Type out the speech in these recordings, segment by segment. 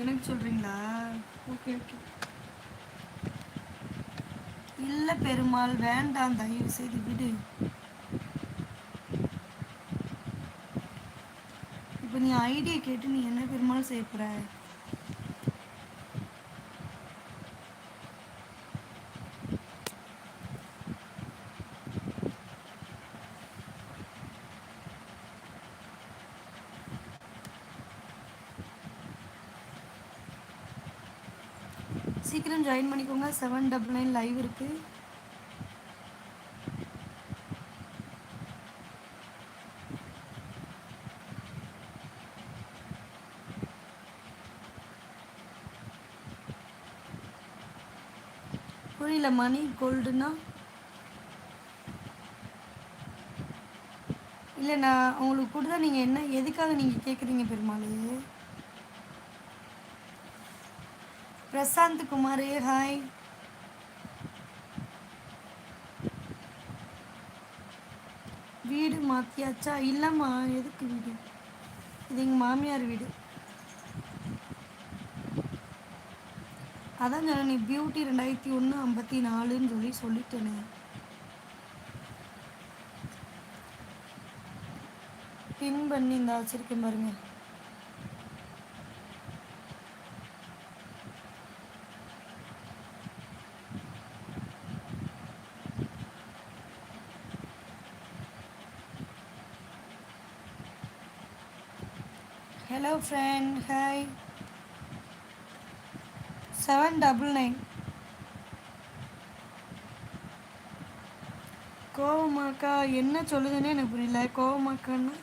எனக்கு சொல்றீங்களா? Okay okay இல்லை பெருமாள் வேண்டாம் தயவு செய்து விடு. இப்போ நீ ஐடியா கேட்டு நீ என்ன பெருமாள் செய்ய சீக்கிரம் ஜாயின் பண்ணிக்கோங்க. செவன் டபுள் நைன் லைவ் இருக்குது புரியல மணி கோல்டுனா? இல்லை நான் உங்களுக்கு கொடுத்தா நீங்கள் என்ன எதுக்காக நீங்கள் கேட்குறீங்க பெருமாள்? பிரசாந்த் குமார் ஹாய் வீடு மாத்தியாச்சா? இல்லைம்மா எதுக்கு வீடு? இது எங்கள் மாமியார் வீடு. அதான் சொன்னேன் நீ பியூட்டி ரெண்டாயிரத்தி ஒன்று ஐம்பத்தி நாலுன்னு சொல்லி சொல்லிட்டேனே. பின் பண்ணி இந்த வச்சிருக்கேன் பாருங்க hello friend hi seven double nine கோவமாக்கா என்ன சொல்லுதுன்னு எனக்கு புரியல. கோவமாக்கான்னு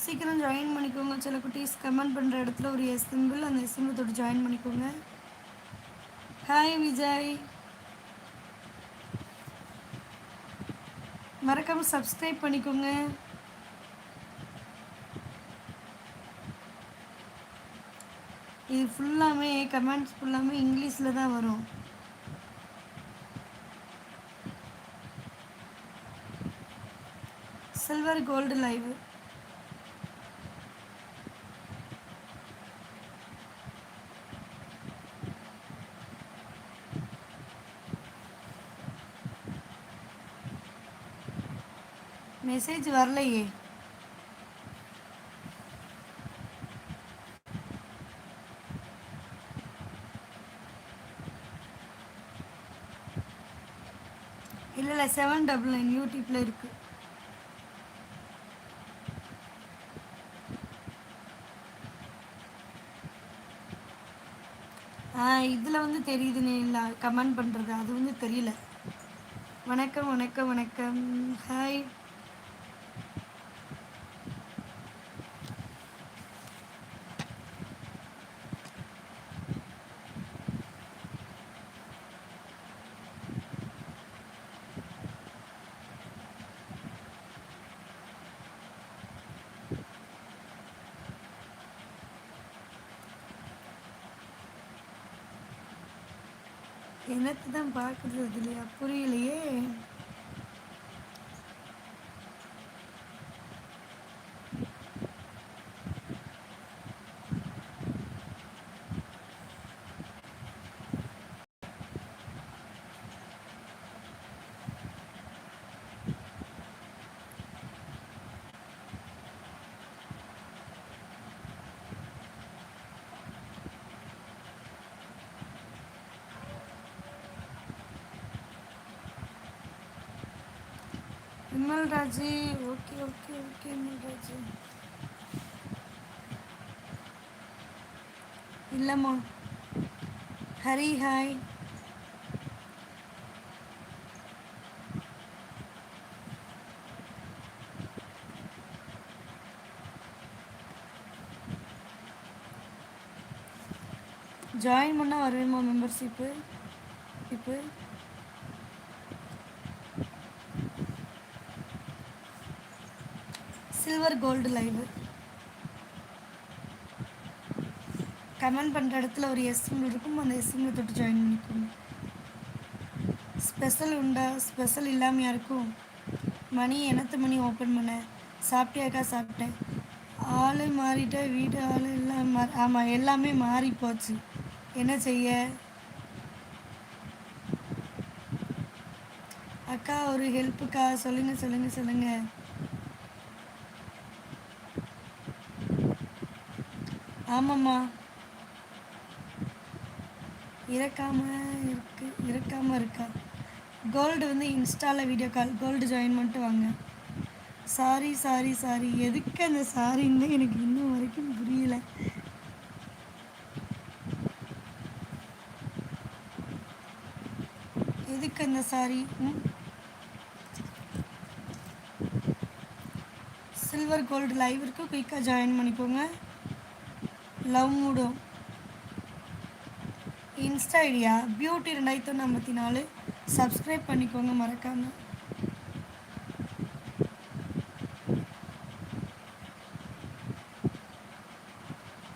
சீக்கிரம் ஜாயின் சில குட்டீஸ் கமெண்ட் பண்ணுற இடத்துல ஒரு எஸ் சிம்பிள் அந்த எஸ் சிம்பிள் தொட்டு ஜாயின் பண்ணிக்கோங்க. ஹாய் விஜய். மறக்காமல் சப்ஸ்கிரைப் பண்ணிக்கோங்க. இது ஃபுல்லாமே கமெண்ட்ஸ் ஃபுல்லாமே இங்கிலீஷில் தான் வரும். சில்வர் கோல்டு லைவ் மெசேஜ் வரலையே. இல்லை இல்லை செவன் டபுள் நைன் யூடியூப்பில் இருக்குது இதில் வந்து தெரியுதுன்னு இல்லை கமெண்ட் பண்ணுறது அது வந்து தெரியல. வணக்கம் வணக்கம் வணக்கம். ஹாய் எனக்கு தான் பார்க்குறது இல்லையா புரியலையே. Vimal Raji okay okay okay Vimal Raji இல்லைம்மா. ஹரி ஹாய் ஜாயின் பண்ணால் வருவேம்மா மெம்பர்ஷிப்பு இப்போ. சில்வர் கோல்டு லைவு கமெண்ட் பண்ணுற இடத்துல ஒரு எஸ் இருக்கும். அந்த எஸ் தொட்டு ஜாயின் பண்ணிக்கோங்க. ஸ்பெஷல் உண்டா? ஸ்பெஷல் இல்லாமையா இருக்கும். மணி எனத்து மணி ஓப்பன் பண்ண? சாப்பிட்டியாக்கா? சாப்பிட்டேன். ஆள் மாறிட்ட வீடு ஆள் எல்லாம் மா ஆமாம் எல்லாமே மாறி போச்சு. என்ன செய்ய? அக்கா ஒரு ஹெல்ப்புக்கா சொல்லுங்க சொல்லுங்க சொல்லுங்க. ஆமாம்மா. இறக்காம இருக்கு இறக்காம இருக்கா. கோல்டு வந்து இன்ஸ்டாவில் வீடியோ கால் கோல்டு ஜாயின் பண்ணிட்டு வாங்க. சாரி சாரி சாரி எதுக்கு அந்த சாரின்னு எனக்கு இன்னும் வரைக்கும் புரியல. எதுக்கு அந்த சாரி சில்வர் கோல்டு லைவ் இருக்கு. குயிக்காக ஜாயின் பண்ணிக்கோங்க. லவ் மூடும். இன்ஸ்டா ஐடியா பியூட்டி ரெண்டாயிரத்தி ஐம்பத்தி நாலு சப்ஸ்கிரைப் பண்ணிக்கோங்க மறக்காமல்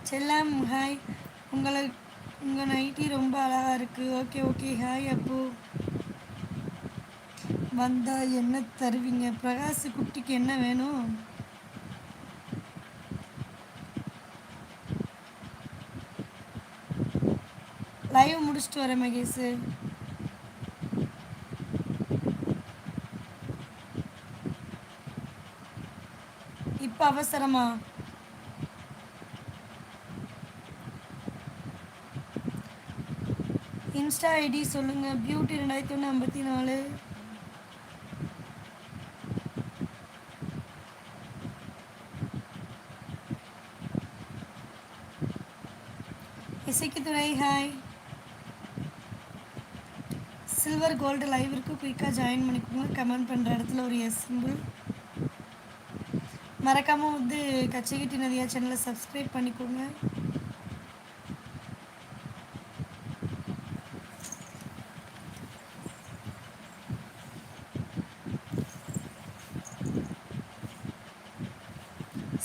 செல்லம் ஹாய் உங்களை உங்கள் நைட்டி ரொம்ப அழகாக இருக்குது ஓகே ஓகே ஹாய் அப்போ. வந்தால் என்ன தருவீங்க? பிரகாஷ் குட்டிக்கு என்ன வேணும் லைவ் முடிச்சுட்டு வரேன் மகேஷ். இப்போ அவசரமா? இன்ஸ்டா ஐடி சொல்லுங்க. பியூட்டி ரெண்டாயிரத்தி ஒன்று ஐம்பத்தி நாலு. இசைக்கு துணை ஹாய் சில்வர் கோல்டு லைவ் இருக்கு. குயிக்காக ஜாயின் பண்ணிக்கோங்க. கமெண்ட் பண்ணுற இடத்துல ஒரு எஸ் சிம்பிள் மறக்காமல் வந்து கச்சைகிட்டி நதியா சேனலை சப்ஸ்கிரைப் பண்ணிக்கோங்க.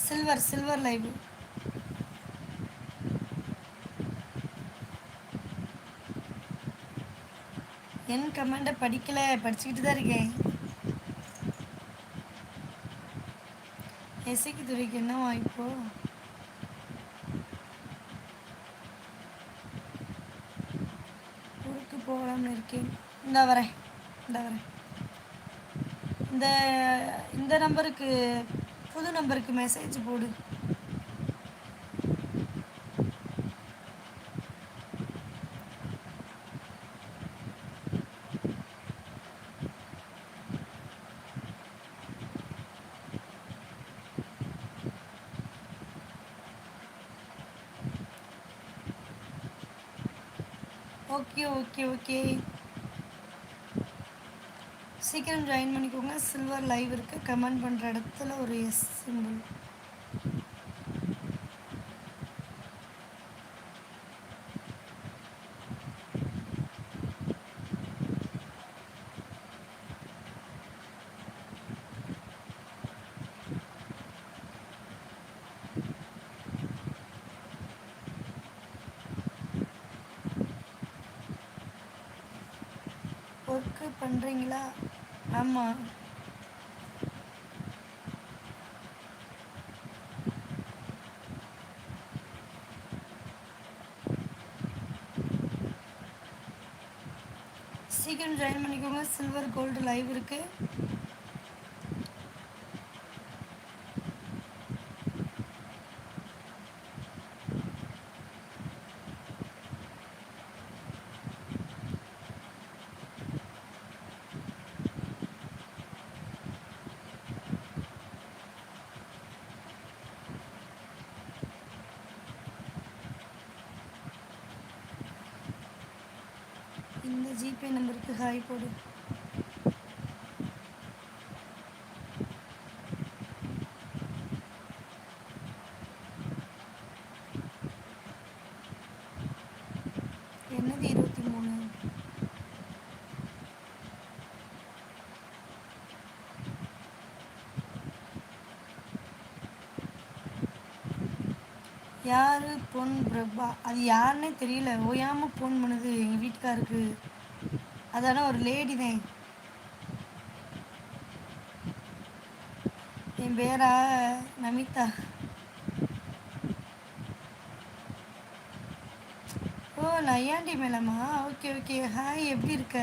சில்வர் சில்வர் லைவ் என் கமெண்டை படிக்கல படிச்சுக்கிட்டு தான் இருக்கேன். எசைக்கு துறைக்கு என்ன வாய்ப்போ? ஊருக்கு போகலாம்னு இருக்கேன். இந்த வரேன் இந்த வரேன். இந்த இந்த நம்பருக்கு புது நம்பருக்கு மெசேஜ் போடு. ஓகே ஓகே சீக்கிரம் ஜாயின் பண்ணிக்கோங்க. சில்வர் லைவ் இருக்குது கமெண்ட் பண்ணுற இடத்துல ஒரு எஸ் சிம்பிள் பண்ணுறீங்களா ஆமாம் சீக்கிரம் ஜாயின் பண்ணிக்கோங்க. சில்வர் கோல்டு லைவ் இருக்குது இந்த ஜிபே நம்பருக்கு ஹாய் போடு என்னது இருபத்தி மூணு யார் பா அது யாருன்னே தெரியல. ஓயாமல் ஃபோன் பண்ணுது எங்கள் வீட்டுக்காருக்கு. அதான ஒரு லேடி தான். என் பேரா நமிதா. ஓ நையாண்டி மேலமா ஓகே ஓகே. ஹாய் எப்படி இருக்க?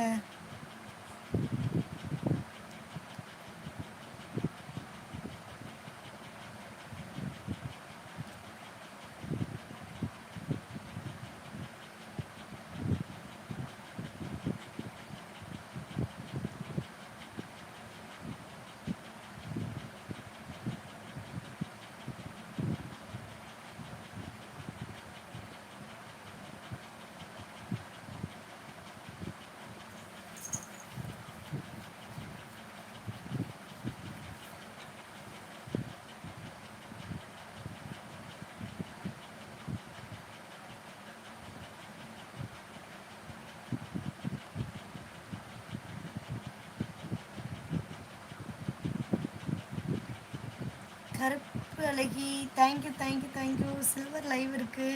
அழகி. Thank you thank you thank you silver live இருக்கு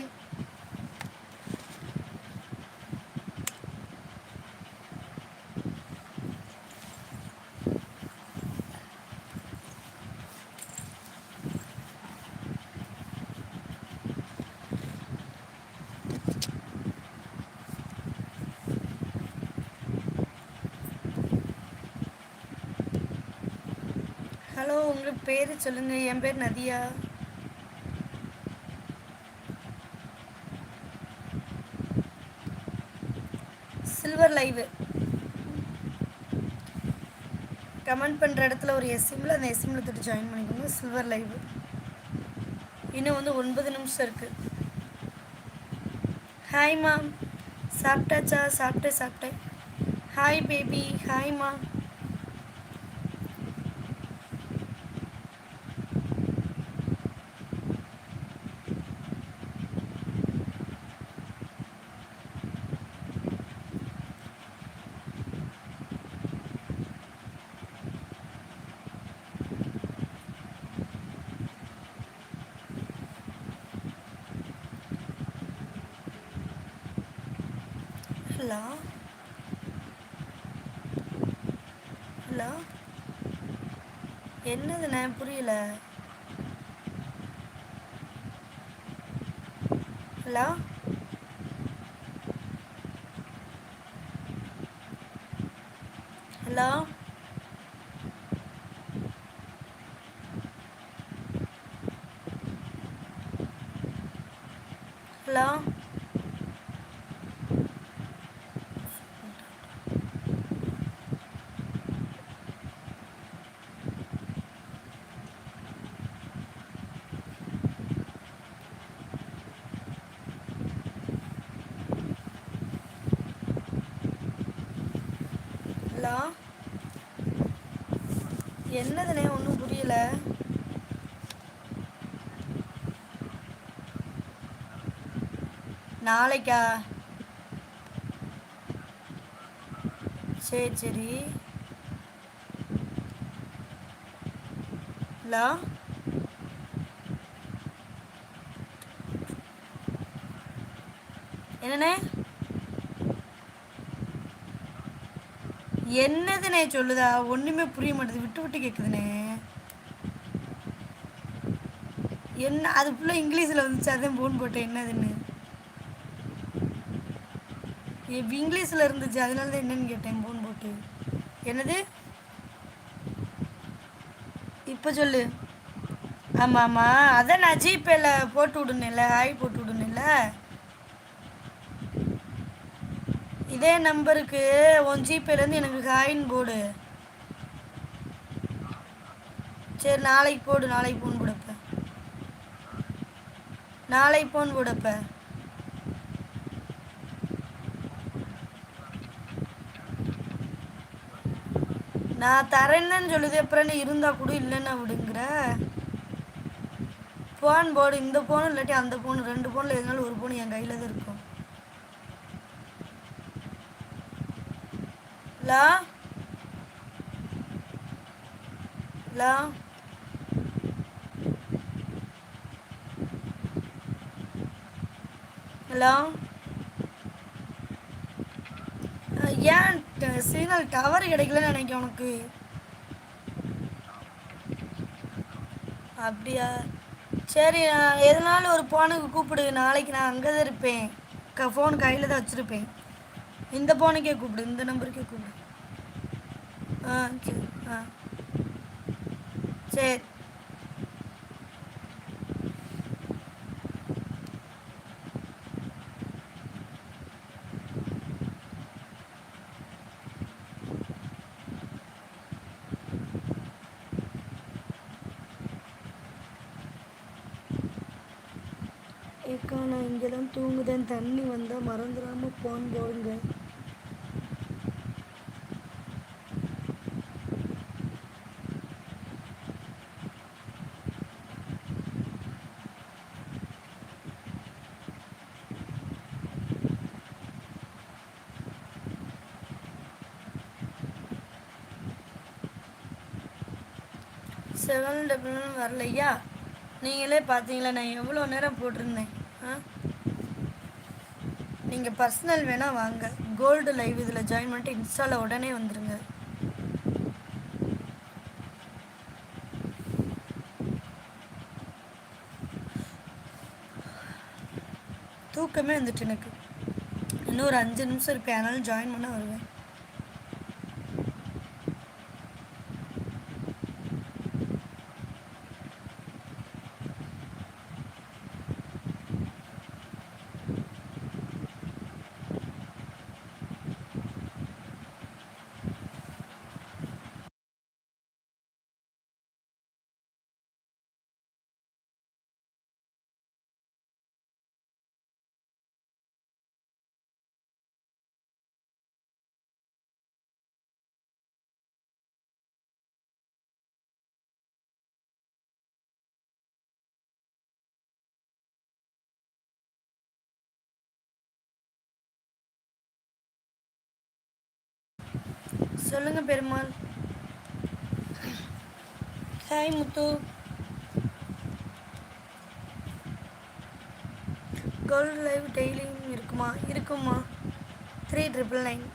ஹலோ உங்கள் பேர் சொல்லுங்கள் என் பேர் நதியா. சில்வர் லைவு கமெண்ட் பண்ணுற இடத்துல ஒரு எஸ்எம்மில் அந்த எஸ்எம்மில் தொட்டு ஜாயின் பண்ணிக்கோங்க சில்வர் லைவு இன்னும் வந்து ஒன்பது நிமிஷம் இருக்குது ஹாய் மாம் சாப்பிட்டாச்சா? சாப்பிட்டேன் சாப்பிட்டேன். Hi baby hi ma'am hello hello என்னதுண்ணே புரியல ஹலோ ஹலோ ஹலோ ஹலோ என்னதுண்ணே ஒன்றும் புரியல நாளைக்கா? சரி சரி. ஹலோ? என்னண்ணே? என்னதுண்ணே சொல்லுதா? ஒன்றுமே புரிய மாட்டேது விட்டு விட்டு கேட்குதுண்ணே என்ன அது ஃபுல்லாக இங்கிலீஷில் வந்துச்சு. அதான் ஃபோன் போட்டேன். என்னதுன்னு. இப்ப இங்கிலீஷில் இருந்துச்சு அதனால தான் என்னன்னு கேட்டேன் ஃபோன் போட்டு. என்னது? இப்போ சொல்லு. ஆமாம் ஆமாம் அதான் நான் ஜிபேல போட்டு விடணும்ல ஹாய் போட்டு விடணும்ல இதே நம்பருக்கு உன் ஜிபேலேருந்து எனக்கு ஹாயின்னு போடு. சரி நாளைக்கு போடு நாளைக்கு ஃபோன் போடப்ப நாளைக்கு ஃபோன் போடப்ப நான் தரேன்னு சொல்லுது. அப்புறம் நீ இருந்தா கூட இல்லைன்னா விடுங்கிற. ஃபோன் போர்டு இந்த ஃபோனு இல்லாட்டி அந்த ஃபோனு ரெண்டு ஃபோனில் எதுனாலும் ஒரு ஃபோன் என் கையில் தான் இருக்கும். ஹலோ? ஹலோ? ஹலோ? ஏன் சிக்னல் டவர் கிடைக்கலன்னு நினைக்கிறேன் உனக்கு. அப்படியா? சரி நான் எதனாலும் ஒரு ஃபோனுக்கு கூப்பிடு. நாளைக்கு நான் அங்கே தான் இருப்பேன். க ஃபோன் கையில் தான் வச்சுருப்பேன். இந்த ஃபோனுக்கே கூப்பிடு இந்த நம்பருக்கே கூப்பிடு. ஆ சரி ஆ. சரி. இங்கே தான் தூங்குதேன். தண்ணி வந்தால் மறந்துடாமல் ஃபோன் போடுங்க. செவன் டபுள் வரலையா? நீங்களே பார்த்தீங்களா நான் எவ்வளோ நேரம் போட்டிருந்தேன். நீங்கள் பர்சனல் வேணால் வாங்க. கோல்டு லைவ் இதில் ஜாயின் பண்ணிட்டு இன்ஸ்டாவில் உடனே வந்துடுங்க தூக்கமே வந்துட்டு எனக்கு. இன்னும் ஒரு அஞ்சு நிமிஷம் இருப்பேன் ஆனாலும் ஜாயின் பண்ண வருவேன். சொல்லுங்க Perumal. Hi Muthu. Gold live டெய்லியும் இருக்குமா? இருக்குமா த்ரீ ட்ரிபிள் நைன்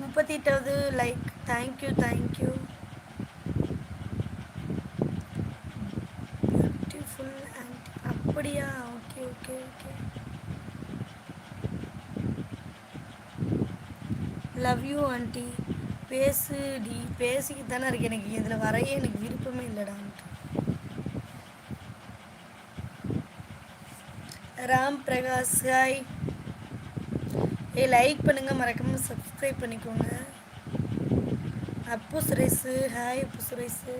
முப்பத்தி எட்டாவது like thank you thank you beautiful and அப்படியா okay okay okay love you aunty பேசு டி பேசிக்கிட்டு தானே இருக்கு எனக்கு இதில் வரைய எனக்கு விருப்பமே இல்லைடான்ட்டு ராம் பிரகாஷ் ஹாய் ஏ லைக் பண்ணுங்க மறக்காம சப்ஸ்கிரைப் பண்ணிக்கோங்க. Appu Suresh hi Appu Suresh.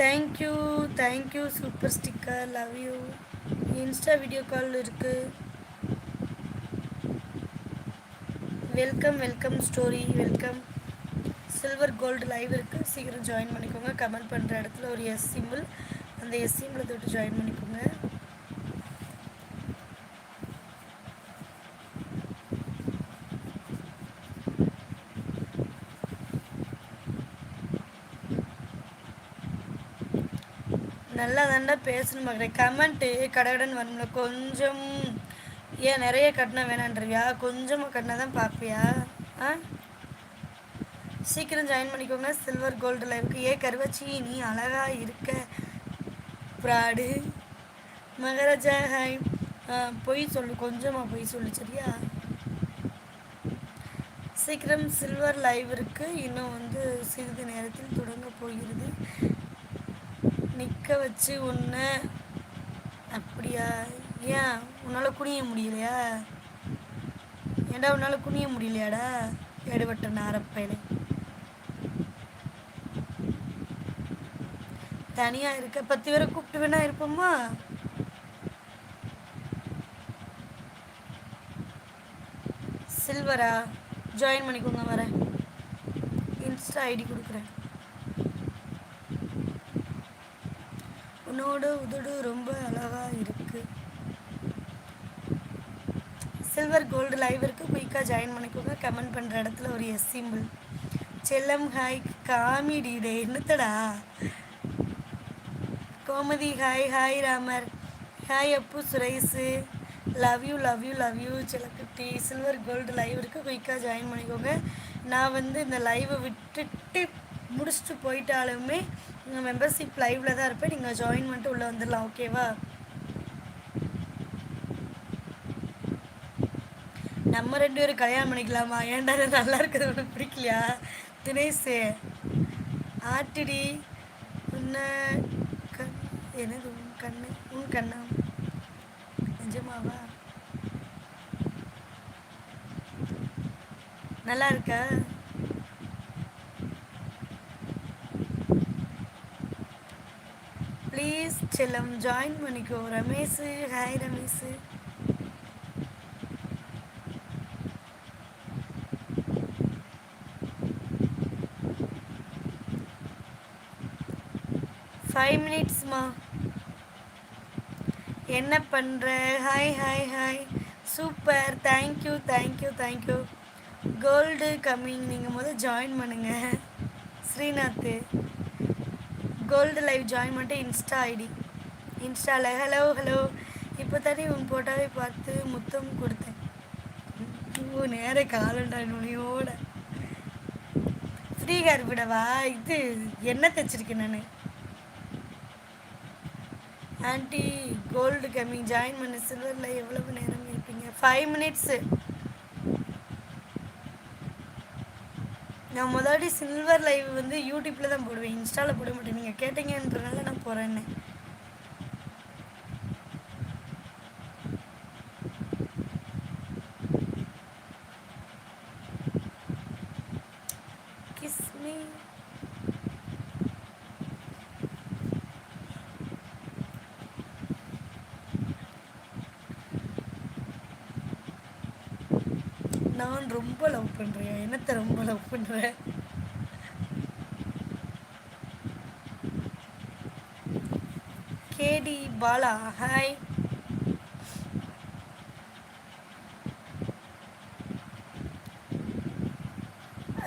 Thank you thank you super sticker love you insta video call இருக்கு. Welcome welcome story welcome silver gold live இருக்குது சீக்கிரம் ஜாயின் பண்ணிக்கோங்க. கமெண்ட் பண்ணுற இடத்துல ஒரு எஸ் சிம்பிள் அந்த எஸ் சிம்பிளை தொட்டு ஜாயின் பண்ணிக்கோங்க. நல்லா தாண்டா பேசணும் பார்க்குறேன். கமெண்ட்டு கடகடன் வரணும்ல கொஞ்சம் ஏன் நிறைய கட்டினா வேணான்றியா? கொஞ்சமாக கட்டினா தான் பார்ப்பியா? ஆ? சீக்கிரம் ஜாயின் பண்ணிக்கோங்க சில்வர் கோல்டு லைவுக்கு ஏ கருவச்சி நீ அழகாக இருக்க. ப்ராடு. மகாராஜா ஹாய் பொய் சொல்லு கொஞ்சமாக பொய் சொல்லு சரியா? சீக்கிரம் சில்வர் லைவ் இருக்குது இன்னும் வந்து சிறிது நேரத்தில் தொடங்க போகிறது. நிற்க வச்சு ஒன்று அப்படியா? ஏன்? உன்னால் குனிய முடியலையா? ஏடா உன்னால் குனிய முடியலையாடா? எடுபட்ட நாரப்பயலை தனியாக இருக்க பத்து பேரை கூப்பிட்டு வேணா இருப்போமா? சில்வரா ஜாயின் பண்ணிக்கோங்க வரேன். இன்ஸ்டா ஐடி கொடுக்குறேன். உன்னோட உதடு ரொம்ப அழகா இருக்கு. சில்வர் கோல்டு லைவ் இருக்கு. குயிக்காக ஜாயின் பண்ணிக்கோங்க. கமெண்ட் பண்ணுற இடத்துல ஒரு எஸ் சிம்பிள் செல்லம் ஹாய் காமெடி டே என்னத்தடா? Gomathi hi hi Ramar. Hi Appu Suresh love you love you love you சிலக்குட்டி silver gold live இருக்குது குயிக்காக ஜாயின் பண்ணிக்கோங்க. நான் வந்து இந்த லைவை விட்டுட்டு முடிச்சுட்டு போயிட்டாலுமே மெம்பர்ஷிப் லைவில் தான் இருப்பேன். நீங்கள் ஜாயின் பண்ணிட்டு உள்ளே வந்துடலாம் ஓகேவா நம்ம ரெண்டு பேரும் கல்யாணம் பண்ணிக்கலாமா? ஏன்டா இது நல்லா இருக்குது ஒன்று பிடிக்கலையா? தினேஷ் ஆட்டிடி உன்ன கண் என்னது உன் கண்ணு? உன் கண்ணா? நிஜமாவா? நல்லா இருக்கா? செல்லம் ஜாயின் பண்ணிக்கோ. ரமேஷ் ஹாய் ரமேஷ். ஃபைவ் மினிட்ஸ்மா என்ன பண்ணுற hi hi hi super thank you thank you thank you gold coming நீங்கள் முதல் ஜாயின் பண்ணுங்க. ஸ்ரீநாத் கோல்டு லைவ் ஜாயின் பண்ணிட்டு இன்ஸ்டா ஐடி இன்ஸ்டாவில் ஹலோ ஹலோ இப்போ தானே உன் போட்டாவே பார்த்து முத்தம் கொடுத்தேன். ஓ நேர காலண்டா நுனியோட. ஃப்ரீ ஹேர் விடவா? இது என்ன தைச்சிருக்கேன் நான்? ஆன்ட்டி கோல்டு கம்மிங் ஜாயின் பண்ண. சில்வரில் எவ்வளவு நேரம் இருப்பீங்க? ஃபைவ் மினிட்ஸு நான் முதலாடி சில்வர் லைவ் வந்து யூடியூப்பில் தான் போடுவேன். இன்ஸ்டாவில் போட மாட்டேன். நீங்கள் கேட்டீங்கன்றனால நான் போகிறேன்னு நான் ரொம்ப லவ் பண்ணுறேன் பண்ணுற கேடி பாலா ஹாய்.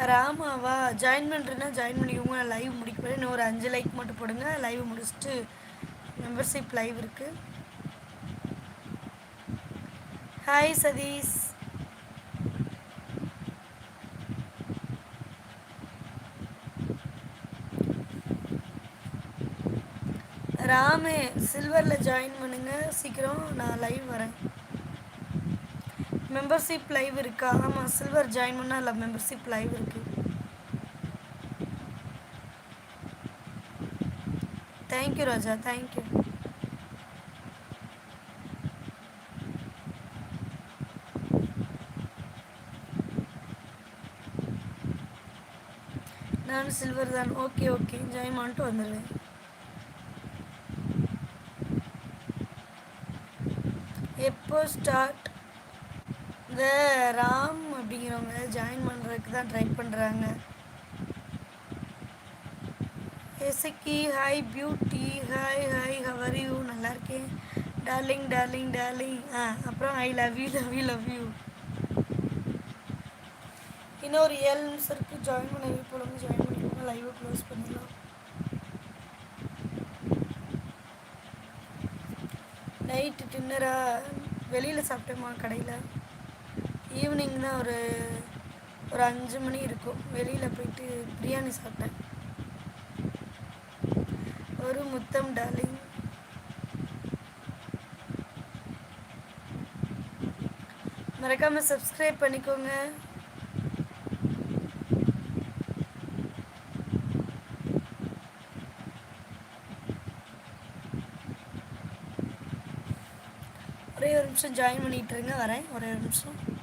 ராமாவா ஜாயின் பண்ணுறேன்னா ஜாயின் பண்ணிக்கோங்க நான் லைவ் முடிக்க இன்னும் ஒரு அஞ்சு லைக் மட்டும் போடுங்க. லைவ் முடிச்சுட்டு மெம்பர்ஷிப் லைவ் இருக்குது ஹாய் சதீஷ். ராமே சில்வரில் ஜாயின் பண்ணுங்க. சீக்கிரம் நான் லைவ் வரேன். மெம்பர்ஷிப் லைவ் இருக்கா? ஆமாம் சில்வர் ஜாயின் பண்ணால் இல்லை மெம்பர்ஷிப் லைவ் இருக்கு. Thank you Raja thank you நான் சில்வர் தான். ஓகே ஓகே ஜாயின் பண்ணிட்டு வந்துடுவேன் எப்போ ஸ்டார்ட் இந்த ராம் அப்படிங்கிறவங்க ஜாயின் பண்ணுறதுக்கு தான் ட்ரை பண்ணுறாங்க Esakki hi beauty hi hi how are you நல்லா இருக்கேன். டார்லிங் டார்லிங் டார்லிங் ஆ அப்புறம் I love you love you love you இன்னொரு ஏழு நிமிஷம் இருக்குது ஜாயின் பண்ண போலங்க ஜாயின் பண்ணிக்கோங்க. லைவை க்ளோஸ் பண்ணிடலாம். நைட்டு டின்னராக வெளியில் சாப்பிட்டோமா கடையில். ஈவினிங் தான் ஒரு ஒரு அஞ்சு மணி இருக்கும். வெளியில் போயிட்டு பிரியாணி சாப்பிட்டேன். ஒரு முத்தம் டார்லிங். மறக்காமல் சப்ஸ்கிரைப் பண்ணிக்கோங்க ஒரே ஒரு நிமிஷம் ஜாயின் பண்ணிட்டு இருங்க வரேன். ஒரே ஒரு நிமிஷம்.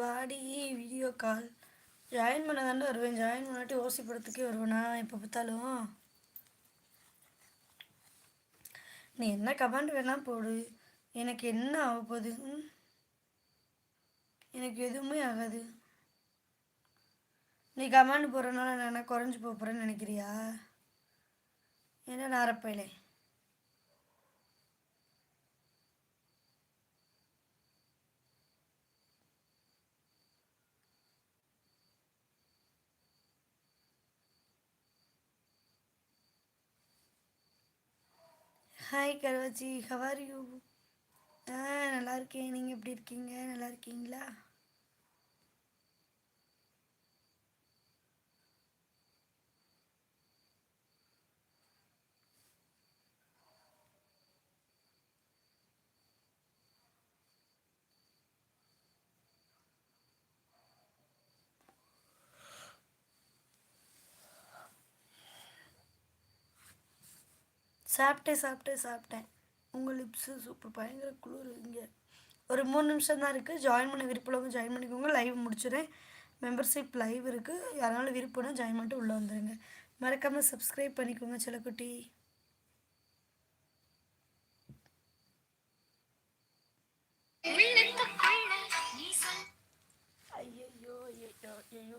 பாடி வீடியோ கால் ஜாயின் பண்ண தாண்டா வருவேன். ஜாயின் பண்ணாட்டி ஓசி படத்துக்கே வருவேனா? எப்போ பார்த்தாலும். நீ என்ன கமெண்ட் வேணால் போடு. எனக்கு என்ன ஆக போகுது? எனக்கு எதுவுமே ஆகாது. நீ கமெண்ட் போடுறதுனால நான் என்ன குறைஞ்சி போக போகிறேன்னு நினைக்கிறியா? என்ன நாரப்பையிலே? ஹாய் கருவாச்சி ஹவார் யூ ஆ நல்லா இருக்கேன். நீங்கள் எப்படி இருக்கீங்க? நல்லா இருக்கீங்களா? சாப்பிட்டேன் சாப்பிட்டேன் சாப்பிட்டேன். உங்கள் லிப்ஸு சூப்பர் பயங்கர குளிர் இங்கே. ஒரு மூணு நிமிஷம் தான் இருக்குது ஜாயின் பண்ண விருப்பம் ஜாயின் பண்ணிக்கோங்க. லைவ் முடிச்சுறேன் மெம்பர்ஷிப் லைவ் இருக்குது யாராலும் விருப்பம்னா ஜாயின் பண்ணிட்டு உள்ளே வந்துடுங்க மறக்காமல் சப்ஸ்கிரைப் பண்ணிக்கோங்க சிலக்குட்டி ஐயோ ஐயோ ஐயோ